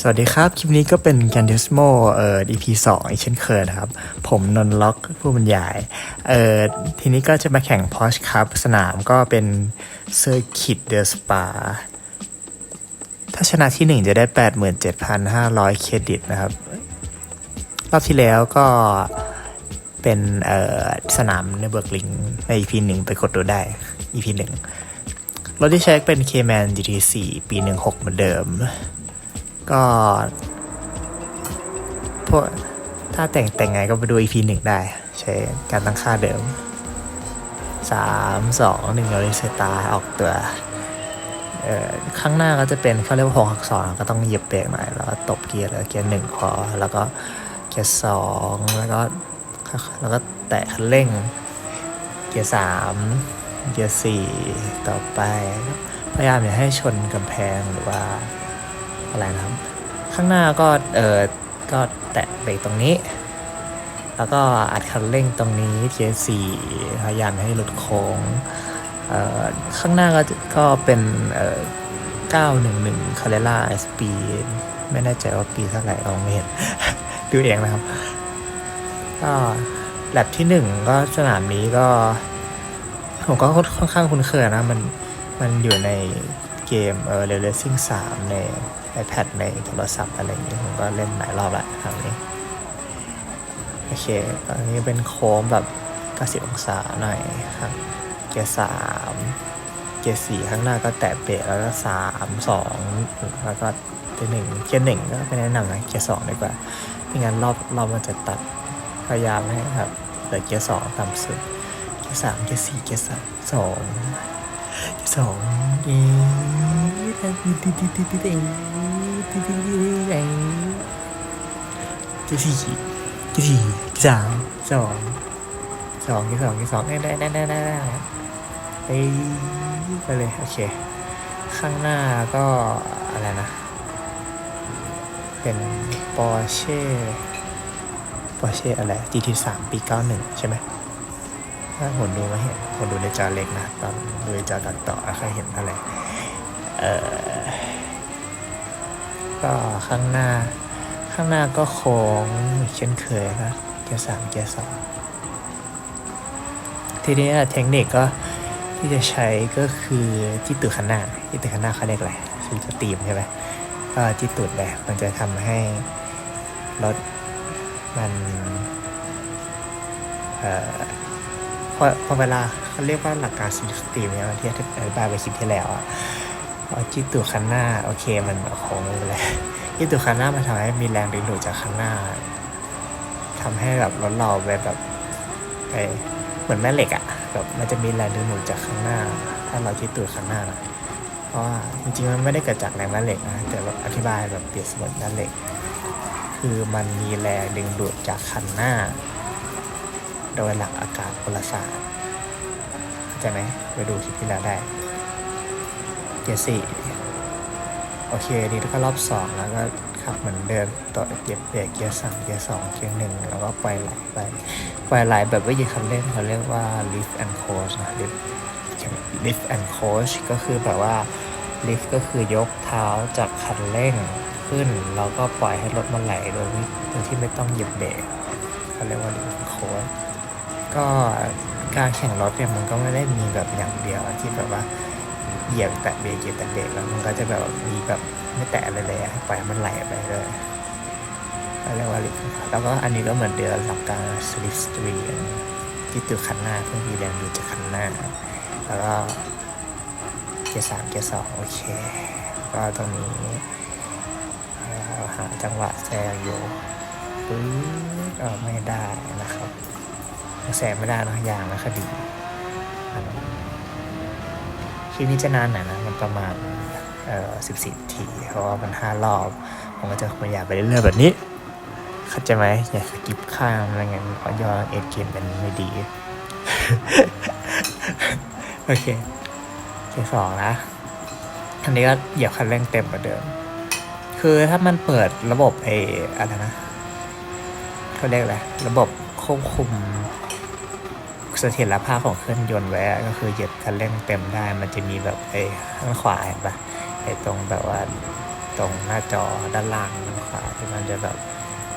สวัสดีครับ คลิปนี้ก็เป็น g a n d i s m o เอ่อ EP 2อีกเช่นเคยนะครับ ผมนนท์ล็อกผู้บรรยายเอ่อทีนี้ก็จะมาแข่ง Porsche ครับสนามก็เป็น Circuit de Spa ถ้าชนะที่ 1 จะได้ 87,500 เครดิตนะครับ รอบที่แล้วก็เป็นเอ่อสนามในเบิร์กลิงใน EP 1 ไปกดดูได้ EP 1รถที่ใช้เป็น Cayman GT4 ปี 16 เหมือนเดิม ก็พวกถ้าแต่งแต่งไงก็ไปดู EP หนึ่งได้ ใช้การตั้งค่าเดิมสามสองหนึ่งเราเลยเซตาออกตัวข้างหน้าก็จะเป็นเขาเรียกว่าหกหักสองก็ต้องเหยียบเบรกหน่อยแล้วก็ตบเกียร์แล้วเกียร์หนึ่งพอแล้วก็เกียร์สองแล้วก็แล้วก็แตะคันเร่ง เกียร์สามเกียร์สี่ต่อไป พยายามอย่าให้ชนกำแพงหรือว่า อะไรนะครับ ข้างหน้าก็เออก็แตะเบรกตรงนี้ แล้วก็อัดคันเร่งตรงนี้เทียสี่พยายามให้หลุดโค้งเอ่อข้างหน้าก็จะก็เป็นเอ่อ911 c a r r e r a SP ไม่แน่ใจว่าปีเท่าไหร่ลองไม่เห็นดูเองนะครับ ก็แลบที่หนึ่งก็สนามนี้ก็ ผมก็ค่อนข้างคุ้นเคยนะ มันมันอยู่ในเกมเออเรลเลซิ่งสามใน iPad ในโทรศัพท์อะไรอย่างนี้ผมก็เล่นหลายรอบละครั้งนี้โอเคตอนนี้เป็นโค้งแบบ 90 องศาหน่อยครับเกียร์สามเกียร์สี่ข้างหน้าก็แตะเบรกแล้วก็สามสองแล้วก็เกียร์หนึ่งเกียร์หนึ่งก็ไม่แนะนำนะเกียร์สองดีกว่าไม่งั้นรอบรอบมันจะตัดพยายามให้ครับเหลือเกียร์สองต่ำสุดเกียร์สามเกียร์สี่เกียร์สามสองเกียร์สองเกียร์ติดติดติดติดติด เกียร์สี่เกีสี่สามสองสองเกียร์สองเกียร์สองได้ได้ได้ได้ได้ไปไปเลยโอเค ข้างหน้าก็อะไรนะ เป็น Porsche Porsche อะไร GT3 ปี91 ใช่ไหมถ้าผมดูไม่เห็นผมดูในจอเล็กนะ ตอนดูในจอตัดต่อแล้วเคยเห็นอะไร เออ ก็ข้างหน้า ข้างหน้าก็โค้งเช่นเคยนะเกียร์สามเกียร์สองทีนี้เทคนิคก็ที่จะใช้ก็คือที่ตุข้างหน้าที่ตุข้างหน้าเขาเรียกอะไรคือสตรีมใช่ไหมก็ที่ตุดเลยมันจะทำให้รถมันเอ่อพอพอเวลาเขาเรียกว่าหลักการสตรีมเนี่ยที่อธิบายไปคลิปที่แล้วอะ พอจิตตัวคันหน้า โอเคมันโค้งไปเลยจิตตัวคันหน้ามันทำให้มีแรงดึงดูดจากข้างหน้าทำให้แบบรถเราไปแบบไปเหมือนแม่เหล็กอะแบบมันจะมีแรงดึงดูดจากข้างหน้า ถ้าเราจิตตัวคันหน้านะเพราะว่าจริงๆมันไม่ได้เกิดจากแรงแม่เหล็กนะแต่แบบอธิบายแบบเปรียบเสมือนแม่เหล็ก คือมันมีแรงดึงดูดจากคันหน้า โดยหลักอากาศพลศาสตร์เข้าใจไหมไปดูคลิปที่แล้วได้ เกียร์สี่โอเคดีแล้วก็รอบสองแล้วก็ขับเหมือนเดิมต่อเกียร์เบรกเกียร์สามเกียร์สองเกียร์หนึ่งแล้วก็ปล่อยไหลไปปล่อยไหลแบบไม่ยีคันเร่งเขาเรียกว่า lift and coach นะ lift lift and coach ก็คือแบบว่า lift ก็คือยกเท้าจากคันเร่งขึ้น แล้วก็ปล่อยให้รถมันไหลโดยไม่โดยที่ไม่ต้องเหยียบเบรกเขาเรียกว่า lift and coach ก็การแข่งรถเนี่ยมันก็ไม่ได้มีแบบอย่างเดียวที่แบบว่า เหยียบแตะเบรกเหยียบแตะเบรกแล้วมันก็จะแบบมีแบบไม่แตะอะไรเลยอะปล่อยมันไหลไปเลยเรียกว่าลิฟต์แล้วก็อันนี้ก็เหมือนเดียวหลักการสลิปสตรีมที่ตัวคันหน้าเพื่อมีแรงดูดจากคันหน้า แล้วก็เกียร์สามเกียร์สองโอเค ก็ตรงนี้หาจังหวะแซงอยู่ปึ๊บก็ไม่ได้นะครับแสงไม่ได้เนอะยางแล้วคดี คลิปนี้จะนานหน่อยนะ มันประมาณเอ่อสิบสี่ที เพราะว่ามันห้ารอบ ผมก็จะพยายามไปเรื่อยๆแบบนี้ เข้าใจไหมอย่าสกิปข้ามอะไรเงี้ยเพราะยอเอ็ดเกมเป็นไม่ดี โอเคเกมสองนะ อันนี้ก็เหยียบคันเร่งเต็มกว่าเดิม คือถ้ามันเปิดระบบไอ้อะไรนะเขาเรียกอะไร ระบบควบคุม ถียรภาพของเครื่องยนต์ไว้ก็คือเหยียบคันเร่งเต็มได้ มันจะมีแบบไอ้ข้างขวาเห็นปะไอ้ตรงแบบว่าตรงหน้าจอด้านล่างด้านขวาที่มันจะแบบ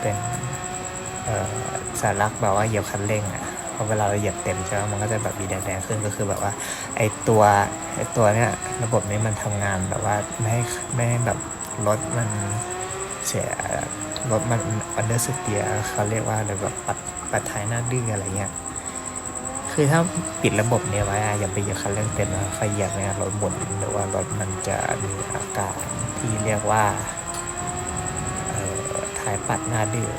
เป็นสัญลักษณ์แบบว่าเหยียบคันเร่งอะพอเวลาเราเหยียบเต็มใช่ไหมมันก็จะแบบมีแดงๆขึ้นก็คือแบบว่าไอตัวไอตัวเนี้ยระบบนี้มันทำงานแบบว่าไม่ให้ไม่ให้แบบรถมันเสียรถมันอันเดอร์สเตียเขาเรียกว่าอะไรแบบปัดปัดท้ายหน้าดื้ออะไรเงี้ย คือถ้าปิดระบบเนี้ยไว้อย่าไปเหยียบคันเร่งเต็มนะไฟเหยียบเนี่ยรถหมุนหรือว่ารถมันจะมีอาการที่เรียกว่าเอ่ายปัดหน้าดื้อ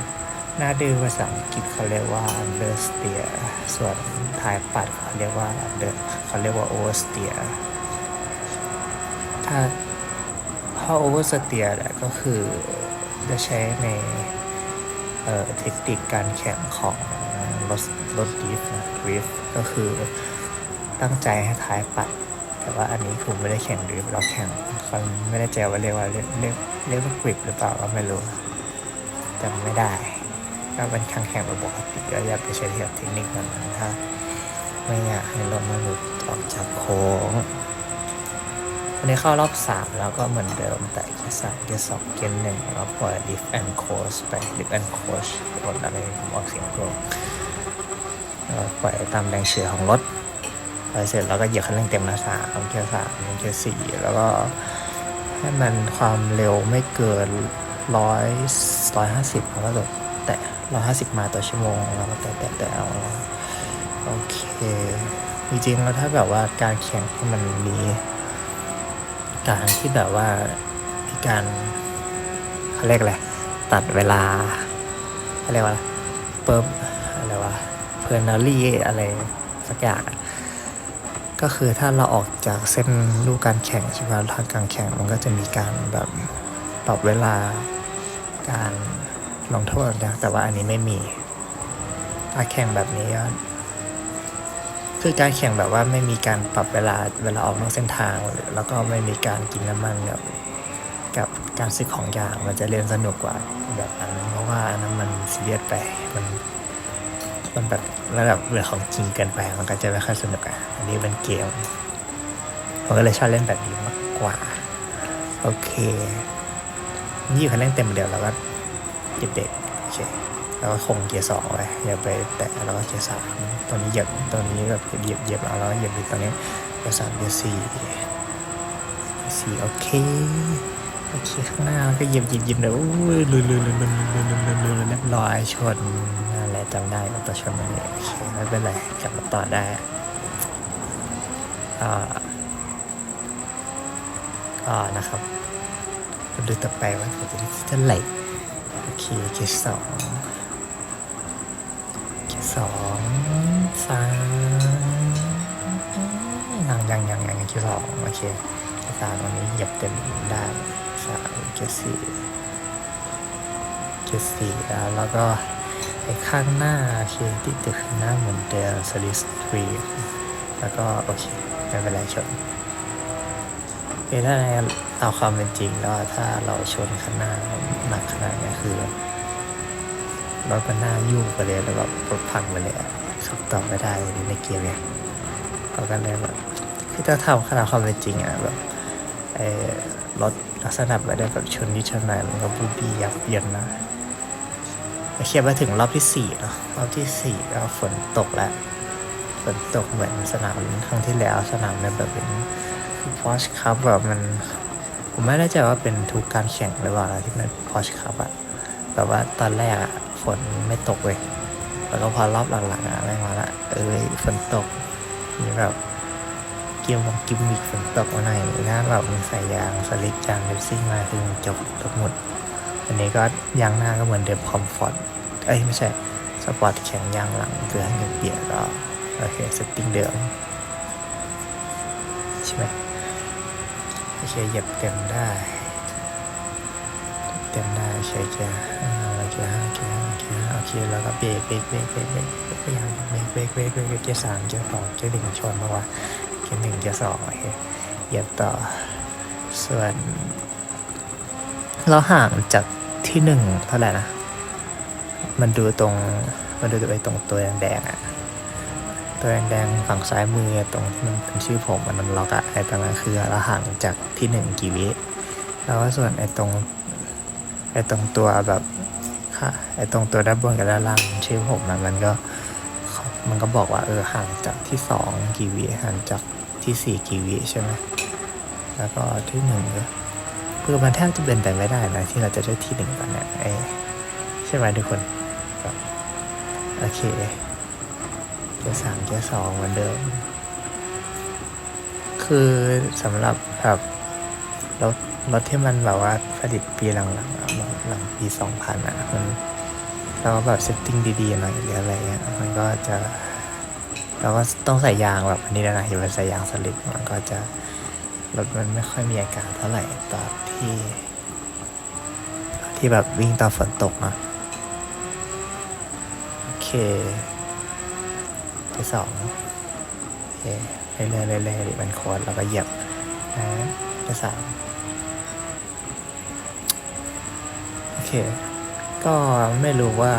หน้าดื้อภาษาอังกฤษเขาเรียกว่า understeer ส่วนท้ายปัดเขาเรียกว่า under เขาเรียกว่า oversteer ถ้าถ้า oversteer ก็คือจะใช้ในเทคนิคการแข่งของ รถรถดริฟนะดริฟก็คือตั้งใจให้ท้ายปัด แต่ว่าอันนี้ผมไม่ได้แข่งดริฟเราแข่งฟันไม่ได้ใจว่าเรียกว่าเรียกเรียกเรียกว่ากริปหรือเปล่าก็ไม่รู้จำไม่ได้ก็เป็นครั้งแข่งแบบปกติก็อย่าไปใช้เทคนิคมันนถ้าไม่อยากให้รถมันหลุดออกจากโค้งวันนี้เข้ารอบสามแล้วก็เหมือนเดิมแต่แค่สามเกียร์สองเกียร์หนึ่งแล้วปล่อย lift and coast ไป lift and coast รถอะไรผมออกเสียงถูก ปล่อยตามแรงเฉื่อยของรถปล่อยเสร็จแล้วก็เหยียบคันเร่งเต็มนะสามเกียร์สามเกียร์สี่แล้วก็ให้มันความเร็วไม่เกินร้อยร้อยห้าสิบแล้วก็แบบแตะร้อยห้าสิบมาต่อชั่วโมงแล้วก็แตะแตะแตะเอาโอเคจริงๆแล้วถ้าแบบว่าการแข่งที่มันมีการที่แบบว่ามีการเขาเรียกอะไรตัดเวลาเขาเรียกว่าอะไรเปิ่ม เพอร์นารีอะไรสักอย่างก็คือถ้าเราออกจากเส้นลูกการแข่งใช่ไหมทางการแข่งมันก็จะมีการแบบปรับเวลาการลงโทษนะแต่ว่าอันนี้ไม่มีการแข่งแบบนี้ก็คือการแข่งแบบว่าไม่มีการปรับเวลาเวลาออกนอกเส้นทาง แล้วก็ไม่มีการกินน้ำมันกับกับการซื้อของอย่างมันจะเล่นสนุกกว่าแบบนั้นเพราะว่าอันนั้นมันซีเรียสไปมัน มันแบบระดับเหลือของจริงเกินไป มันก็จะไม่ค่อยสนุกอะ อันนี้เป็นเกมผมก็เลยชอบเล่นแบบนี้มากกว่า โอเค นี่อยู่คันเร่งเต็มเดียวแล้วก็เจ๊ดเด็กโอเคแล้วก็คงเกียร์สองไว้อย่าไปแตะแล้วก็เกียร์สามตอนนี้เหยียบตอนนี้แบบเหยียบเหยียบเอาแล้วเหยียบไปตอนนี้เกียร์สามเกียร์สี่สี่โอเคโอเคข้างหน้าก็เหยียบเหยียบเหยียบเดี๋ยวลุยลุยลุยลุยลุยลุยลุยเรียบร้อยชน แหละจำได้ว่าตัวชนมันเนี่ยโอเคไม่เป็นไรกลับมาต่อได้อ่าก็นะครับดูต่อไปว่าผมจะได้ที่เท่าไหร่โอเคเกียร์สองสองสามยังยังยังยังคิวสองโอเคคิวสามตรงนี้เหยียบเต็มได้สามคิวสี่คิวสี่แล้วแล้วก็ ไอ้ข้างหน้าโอเคที่ตึกข้างหน้าเหมือนเดิมสลิสทรีแล้วก็โอเคไม่เป็นไรชนเอ้ถ้าในเอาความเป็นจริงแล้วถ้าเราชนข้างหน้าหนักขนาดเนี้ยคือรถมันหน้ายุ่งไปเลยแล้วแบบรถพังไปเลยอะขับต่อไม่ได้ในเกมเนี่ยเราก็เลยแบบคือถ้าทำขนาดความเป็นจริงอะแบบไอ้รถลักษณะแบบได้แบบชนนิดชนหน่อยมันก็บูบี้ยับเยินนะ โอเคมาถึงรอบที่สี่เนาะรอบที่สี่ก็ฝนตกแล้วฝนตกเหมือนสนามครั้งที่แล้วสนามในแบบเป็นคือพอชคัพแบบมัน ผมไม่แน่ใจว่าเป็นทุกการแข่งหรือเปล่าที่เป็นพอชคัพอะแบบว่าตอนแรกอะฝนไม่ตกเว้ยแล้วก็พอรอบหลังๆอะแม่มาละเอ้ยฝนตกมีแบบเกี่ยวกับกิมมิกฝนตกมาหน่อยนะแบบมีใส่ยางสลิปยางเลสซิ่งมาคือจบทั้งหมด อันนี้ก็ยางหน้าก็เหมือนเดิมคอมฟอร์ตเอ้ยไม่ใช่สปอร์ตแข็งยางหลังเกลือให้เปียกก็โอเคเซตติ้งเดิมใช่ไหมโอเคเหยียบเต็มได้เต็มได้ใช้เกียร์ห้าเกียร์ห้าเกียร์ห้าเกียร์โอเคแล้วก็เบรกเบรกเบรกเบรกเบรกพยายามเบรกเบรกเบรกเบรกเกียร์สามเกียร์สองเกียร์หนึ่งชนเพราะว่าเกียร์หนึ่งเกียร์สองโอเคเหยียบต่อส่วนเราห่างจาก ที่หนึ่งเท่าไหร่นะ มันดูตรง มันดูไปตรงตัวแดงๆอะตัวแดงๆฝั่งซ้ายมือตรงที่มันเป็นชื่อผมมันมันล็อกอะไอ้ตรงนั้นคือเราห่างจากที่หนึ่งกี่วิ แล้วส่วนไอ้ตรงไอ้ตรงตัวแบบค่ะไอ้ตรงตัวด้านบนกับด้านล่างชื่อผมนมันก็มันก็บอกว่าเออห่างจากที่สองกี่วิห่างจากที่สี่กี่วิใช่ไหมแล้วก็ที่หนึ่งก็ คือมันแทบจะเป็นไปไม่ได้นะที่เราจะได้ที่หนึ่งกันนี้ใช่ไหมทุกคนโอเคเกียร์สามเกียร์สองเหมือนเดิม คือสำหรับแบบรถรถที่มันแบบว่าผลิตปีหลังๆหลังปีสองพันอะมันเราก็แบบเซตติ้งดีๆหน่อยหรืออะไรเงี้ยมันก็จะเราก็ต้องใส่ยางแบบอันนี้แล้วนะอย่าไปใส่ยางสลิปมันก็จะ รถมันไม่ค่อยมีอาการเท่าไหร่ตอนที่ที่แบบวิ่งตอนฝนตกเนะโอเคที่สองโอเคเรื่อยๆเรื่อยๆดิมันโคตรแล้วก็เหยียบนะที่สามโอเค ก็ไม่รู้ว่า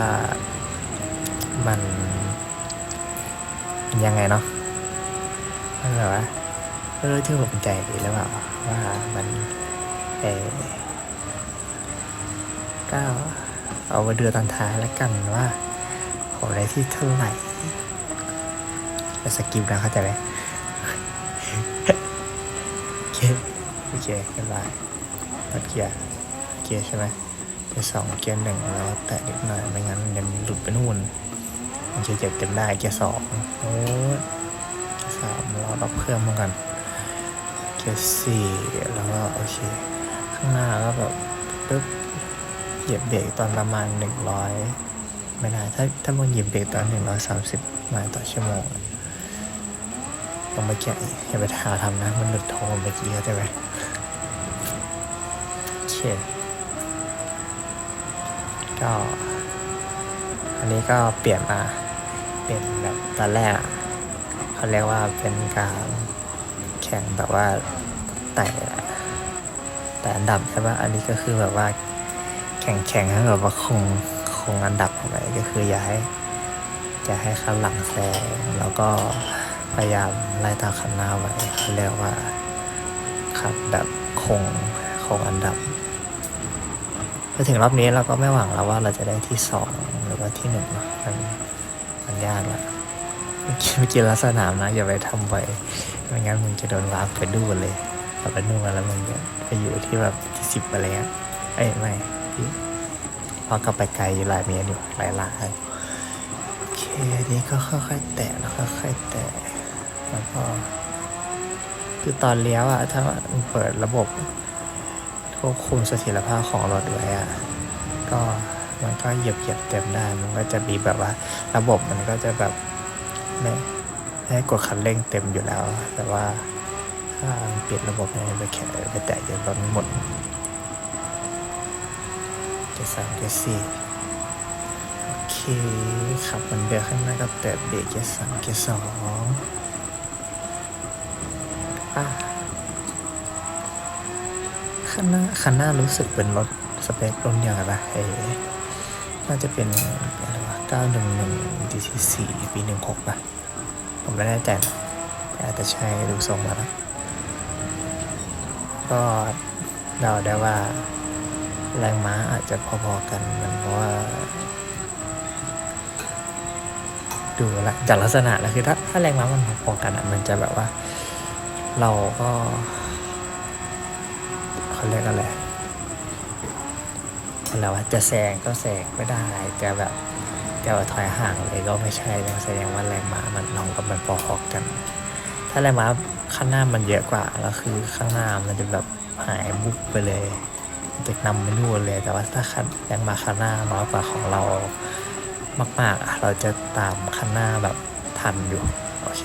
มันมันยังไงเนาะมันแบบว่า เออที่ผมใจดีแล้วเปล่าว่ามันเออก็เอามาดูตอนท้ายแล้วกันว่าผมได้ที่เท่าไหร่แล้วสกิปนะเข้าใจไหมโอเคโอเคเรียบร้อยรเกียร์เกียร์ใช่ไหมเกียร์สองเกียร์หนึ่งแล้วแตะนิดหน่อยไม่งั้นเดี๋ยวมันหลุดไปนู่นมันจะเจ็บเต็มได้เกียร์สองโอ้ยเกียร์สามเราดับเครื่องมากัน เกสี่แล้วก็โอเค ข้างหน้าก็แบบปึ๊บเหยียบเบรกตอนประมาณหนึ่งร้อยไม่ได้ถ้าถ้ามึงเหยียบเบรกตอนหนึ่งร้อยสามสิบไมล์ต่อชั่วโมงอะต้องไปแกะอย่าไปหาทำนะ มันหลุดโทรเมื่อกี้เข้าใจไหมโอเคก็อันนี้ก็เปลี่ยนมาเป็นแบบตอนแรกเขาเรียกว่าเป็นการแข่งแบบว่า ไต่แต่อันดับใช่ปะอันนี้ก็คือแบบว่า แข่งแข่งให้แบบว่าคงคงอันดับเอาไว้ก็คืออย่าให้อย่าให้ข้างหลังแซงแล้วก็พยายามไล่ตามคันหน้าไว้เขาเรียกว่าขับแบบคงคงอันดับพอถึงรอบนี้เราก็ไม่หวังแล้วว่าเราจะได้ที่สองหรือว่าที่หนึ่งมันมันยากละเมื่อกี้เมื่อกี้ลักษณะนะอย่าไปทำบ่อยไม่งั้นมึงจะโดนวาร์ปไปดูเลย กลับไปนู่นแล้วมึงจะไปอยู่ที่แบบที่สิบอะไรเงี้ยเอ้ยไม่พี่พอกลับไปไกลอยู่หลายเมตรอยู่หลายลานโอเคอันนี้ก็ค่อยๆแตะแล้วค่อยๆแตะแล้วก็คือตอนเลี้ยวอะถ้ามันเปิดระบบควบคุมเสถียรภาพของรถไว้อะก็มันก็เหยียบเหยียบเต็มได้ มันก็จะมีแบบว่า ระบบมันก็จะแบบไม่ไม่ให้กดคันเร่งเต็มอยู่แล้ว แต่ว่า ถ้าปิดระบบไปแข่ไปแตะจนรถหมดเกียร์สามเกียร์สี่โอเคขับมันเดือข้างหน้าก็แตะเบรกเกียร์สามเกียร์สองอะข้างหน้าข้างหน้ารู้สึกเป็นรถสเปครุ่นเดียวกันปะเอ้น่าจะเป็นอะไรวะ911 DT4 ปี 16ป่ะ ผมไม่แน่ใจแต่อาจจะใช่ดูทรงมาแล้ว ก็เดาได้ว่าแรงม้าอาจจะพอๆกันมันเพราะว่า ดูละจากลักษณะแล้วคือถ้าถ้าแรงม้ามันพอๆกันอะมันจะแบบว่า เราก็เขาเรียกอะไรอะไรว่าจะแซงก็แซงไม่ได้จะแบบจะถอยห่างเลยก็ไม่ใช่แล้วแสดงว่าแรงม้ามันลองกับมันพอๆกัน ถ้าแรงม้า ข้างหน้ามันเยอะกว่าแล้วคือข้างหน้ามันจะแบบหายบุบไปเลยจะนำไปนู่นเลย แต่ว่าถ้าคันยังมาคันหน้าน้อยกว่าของเรามากๆอะเราจะตามคันหน้าแบบทันอยู่โอเค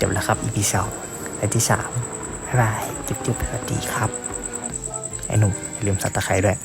จบแล้วครับ EP สองและที่สามบ๊ายบาย จุ๊บๆสวัสดีครับ ไอ้หนุ่มอย่าลืมสับตะไคร้ด้วย